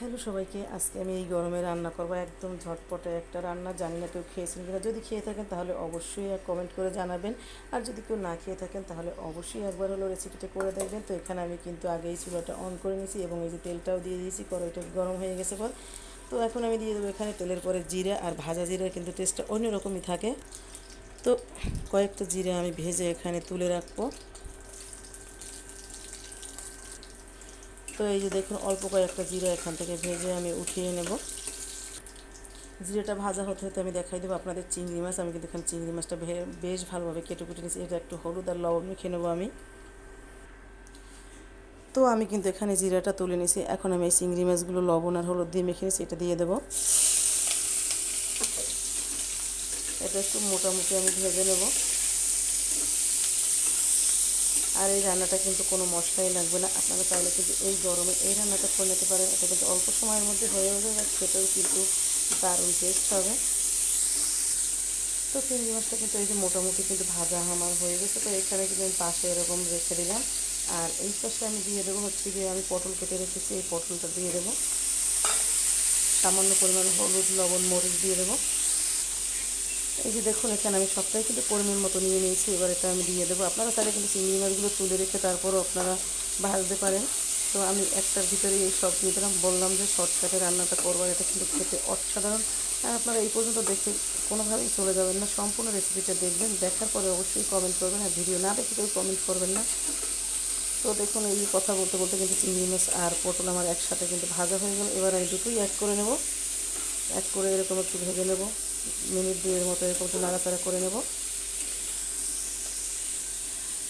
Hello সবাইকে, আজকে আমি এই গরমে রান্না করব একদম ঝটপটে একটা রান্না। জানি না কেউ খেয়েছেন কিনা, যদি খেয়ে থাকেন তাহলে অবশ্যই কমেন্ট করে জানাবেন। আর যদি কেউ না খেয়ে থাকেন তাহলে অবশ্যই একবার হলো রেসিপিটা করে দেখবেন। তো এখানে আমি কিন্তু আগেই চুলাটা অন করে নিয়েছি এবং এই যে তেলটাও দিয়ে দিয়েছি, কড়াইটা গরম হয়ে গেছে পর তো এখন আমি দিয়ে দেবো এখানে তেলের পরে জিরা আর ভাজা জিরার কিন্তু টেস্টটা অন্যরকমই থাকে। তো কয়েকটা জিরা আমি ভেজে এখানে তুলে রাখব। তো এই যে দেখুন, অল্প কয়েকটা জিরা এখান থেকে ভেজে আমি উঠিয়ে নেব। জিরাটা ভাজা হতে হতে আমি দেখাই দেবো আপনাদের চিংড়ি মাছ। আমি কিন্তু এখানে চিংড়ি মাছটা বেশ ভালোভাবে কেটে কুটে নিয়েছি। এটা একটু হলুদ আর লবণ মেখে নেব আমি। তো আমি কিন্তু এখানে জিরাটা তুলে নিয়েছি। এখন আমি এই চিংড়ি মাছগুলো লবণ আর হলুদ দিয়ে মেখে নিয়েছি, এটা দিয়ে দেবো। এটা একটু মোটামুটি আমি ভেজে নেব। আর এই রান্নাটা কিন্তু কোনো মশলাই লাগবে না। আপনারা চাইলে কিন্তু এই গরমে এই রান্নাটা করে নিতে পারেন। এটা কিন্তু অল্প সময়ের মধ্যে হয়েও যাবে খেতেও কিন্তু দারুণ টেস্ট হবে। তো চিংড়ি মাছটা কিন্তু এই যে মোটামুটি কিন্তু ভাজা আমার হয়ে গেছে। তো এখানে কিন্তু আমি পাশে এরকম রেখে দিলাম। আর এই পাশে আমি দিয়ে দেবো হচ্ছে গিয়ে আমি পটল কেটে রেখেছি। এই পটলটা দিয়ে দেবো। সামান্য পরিমাণ হলুদ, লবণ, মরিচ দিয়ে দেবো। এই যে দেখুন, এখানে আমি সবটাই কিন্তু পরিমাণ মতো নিয়ে নিয়েছি। এবার এটা আমি দিয়ে দেবো। আপনারা তাহলে কিন্তু চিংড়ি মাছগুলো তুলে রেখে তারপরও আপনারা ভাজতে পারেন। তো আমি একটার ভিতরে এই সব দিলাম। বললাম যে শর্টকাটে রান্নাটা করব এটা কিন্তু খেতে অসাধারণ। আর আপনারা এই পর্যন্ত দেখে কোনোভাবেই চলে যাবেন না। সম্পূর্ণ রেসিপিটা দেখবেন। দেখার পরে অবশ্যই কমেন্ট করবেন। আর ভিডিও না দেখে কেউ কমেন্ট করবেন না। তো দেখুন, এই কথা বলতে বলতে কিন্তু চিংড়ি মাছ আর পটল আমার একসাথে কিন্তু ভাজা হয়ে গেল। এবার আমি দুটোই অ্যাড করে নেব। অ্যাড করে এরকম একটু ভেজে নেব। মিনিট দুইয়ের মতো এরকম একটু নাড়াচাড়া করে নেব।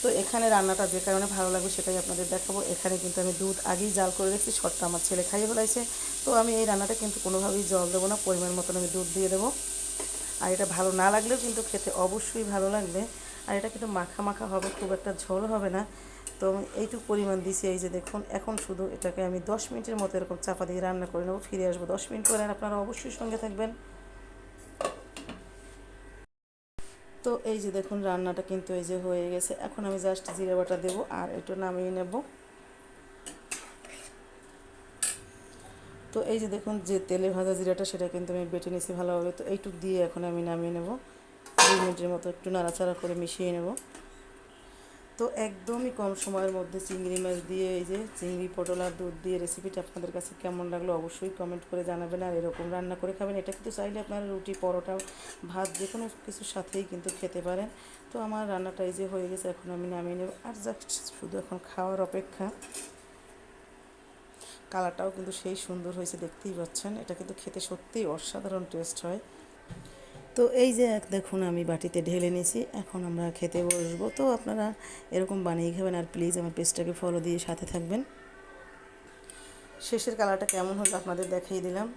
তো এখানে রান্নাটা যে কারণে ভালো লাগবে সেটাই আপনাদের দেখাবো। এখানে কিন্তু আমি দুধ আগেই জাল করে রেখেছি শর্টটা আমার ছেলে খাইয়ে ফেলাইছে তো আমি এই রান্নাটা কিন্তু কোনোভাবেই জল দেবো না, পরিমাণ মতন আমি দুধ দিয়ে দেবো। আর এটা ভালো না লাগলেও কিন্তু খেতে অবশ্যই ভালো লাগবে। আর এটা কিন্তু মাখা মাখা হবে, খুব একটা ঝোল হবে না। তো আমি এইটুকু পরিমাণ দিছি, এই যে দেখুন, এখন শুধু এটাকে আমি দশ মিনিটের মতো এরকম চাপা দিয়ে রান্না করে নেব, ফিরে আসব দশ মিনিট পরে। আপনারা অবশ্যই সঙ্গে থাকবেন। তো এই যে দেখুন, রান্নাটা কিন্তু এই যে হয়ে গেছে। এখন আমি জাস্ট জিরে বাটা দেবো আর একটু নামিয়ে নেব। তো এই যে দেখুন, যে তেলে ভাজা জিরাটা সেটা কিন্তু আমি বেটে নিয়েছি ভালোভাবে। তো এইটুক দিয়ে এখন আমি নামিয়ে নেব। দুই মিনিটের মতো একটু নাড়াচাড়া করে মিশিয়ে নেব। তো একদমই কম সময়ের মধ্যে চিংড়ি মাছ দিয়ে, এই যে চিংড়ি, পটল আর দুধ দিয়ে রেসিপিটা আপনাদের কাছে কেমন লাগল অবশ্যই কমেন্ট করে জানাবেন। আর এরকম রান্না করে খাবেন, এটা কিন্তু চাইলে আপনারা রুটি, পরোটা, ভাত যে কোনো কিছুর সাথেই কিন্তু খেতে পারেন। তো আমার রান্নাটা এই যে হয়ে গেছে, এখন আমি নামিয়ে নেব। আর জাস্ট শুধু এখন খাওয়ার অপেক্ষা। কালারটাও কিন্তু সেই সুন্দর হয়েছে, দেখতেই পাচ্ছেন। এটা কিন্তু খেতে সত্যিই অসাধারণ টেস্ট হয়। তো এই যে এক দেখুন, আমি বাটিতে ঢেলে নিয়েছি, এখন আমরা খেতে বসবো। তো আপনারা এরকম বানিয়ে খাবেন আর প্লিজ আমার পেজটাকে ফলো দিয়ে সাথে থাকবেন। শেষের কালারটা কেমন হলো আপনাদের দেখিয়ে দিলাম।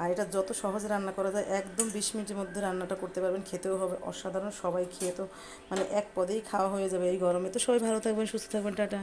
আর এটা যত সহজে রান্না করা যায়, একদম বিশ মিনিটের মধ্যে রান্নাটা করতে পারবেন। খেতেও হবে অসাধারণ, সবাই খেয়ে তো মানে এক পদেই খাওয়া হয়ে যাবে এই গরমে। তো সবাই ভালো থাকবেন, সুস্থ থাকবেন, টাটা।